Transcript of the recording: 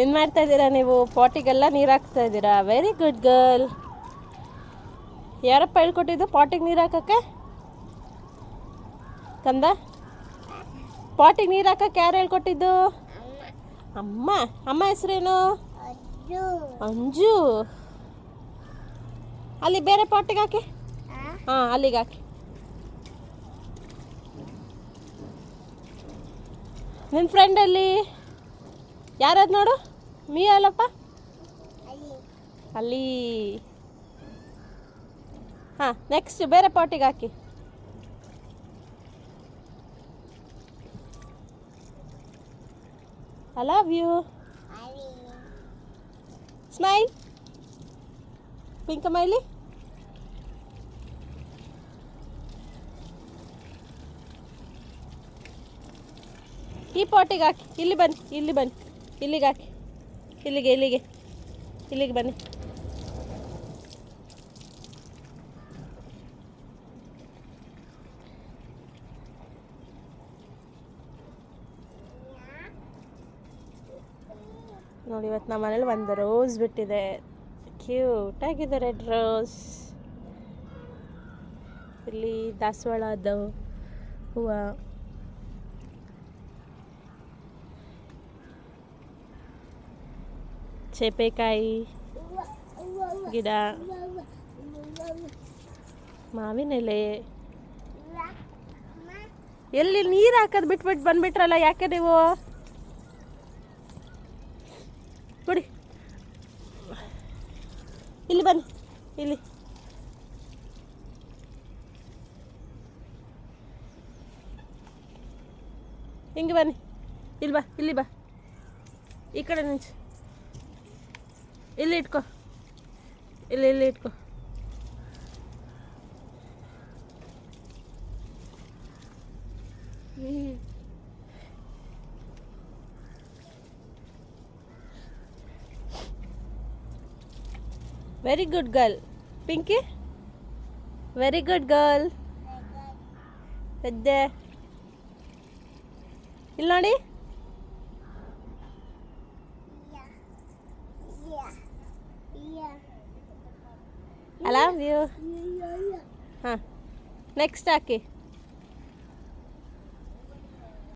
ಏನು ಮಾಡ್ತಾ ಇದ್ದೀರಾ ನೀವು? ಪಾಟಿಗೆಲ್ಲ ನೀರು ಹಾಕ್ತಾ ಇದ್ದೀರಾ? ವೆರಿ ಗುಡ್ ಗರ್ಲ್ ಯಾರಪ್ಪ ಹೇಳ್ಕೊಟ್ಟಿದ್ದು ಪಾಟಿಗೆ ನೀರು ಹಾಕಕ್ಕೆ ಕಂದ? ಪಾಟಿಗೆ ನೀರು ಹಾಕಕ್ಕೆ ಯಾರು ಹೇಳ್ಕೊಟ್ಟಿದ್ದು? ಅಮ್ಮ. ಅಮ್ಮ ಹೆಸರೇನು? ಅಂಜು. ಅಲ್ಲಿ ಬೇರೆ ಪಾಟಿಗೆ ಹಾಕಿ. ಹಾಂ ಅಲ್ಲಿಗೆ ಹಾಕಿ. ನಿನ್ನ ಫ್ರೆಂಡಲ್ಲಿ ಯಾರದು ನೋಡು? ಮೀ ಅಲ್ಲಪ್ಪ? ಅಲ್ಲಿ. ಹಾಂ ನೆಕ್ಸ್ಟ್ ಬೇರೆ ಪಾಟಿಗೆ ಹಾಕಿ. ಐ ಲವ್ ಯು ಸ್ಮೈಲ್ ಪಿಂಕ ಮೈಲಿ ಈ ಪಾಟಿಗೆ ಹಾಕಿ. ಇಲ್ಲಿ ಬನ್ನಿ ಇಲ್ಲಿ ಬನ್ನಿ. ಇಲ್ಲಿಗೆ ಹಾಕಿ. ಇಲ್ಲಿಗೆ ಇಲ್ಲಿಗೆ. ಇಲ್ಲಿಗೆ ಬನ್ನಿ. ನೋಡಿ, ಇವತ್ತು ನಮ್ಮ ಮನೇಲಿ ಒಂದು ರೋಸ್ ಬಿಟ್ಟಿದೆ. ಕ್ಯೂಟ್ ಆಗಿದೆ ರೆಡ್ ರೋಸ್. ಇಲ್ಲಿ ದಾಸವಾಳ ಅದು ಹೂವು. ಚೇಪೆಕಾಯಿ ಗಿಡ ಮಾವಿನ ಎಲೆ ಎಲ್ಲಿ ನೀರು ಹಾಕೋದು ಬಿಟ್ಬಿಟ್ಟು ಬಂದ್ಬಿಟ್ರಲ್ಲ, ಯಾಕೆ ನೀವು? ನೋಡಿ ಇಲ್ಲಿ ಬನ್ನಿ, ಇಲ್ಲಿ. ಹಿಂಗೆ ಬನ್ನಿ, ಇಲ್ಲಿ ಬಾ ಇಲ್ಲಿ ಬಾ. ಈ ಕಡೆ ನಿಂಚು. ಇಲ್ಲಿ ಇಟ್ಕೋ. ಇಲ್ಲಿ ಇಲ್ಲಿ ಇಟ್ಕೋ. Very good girl Pinki very good girl ಸದ್ದೆ ಇಲ್ಲಿ ನೋಡಿ. ಐ ಲವ್ ಹಾಂ ನೆಕ್ಸ್ಟ್ ಹಾಕಿ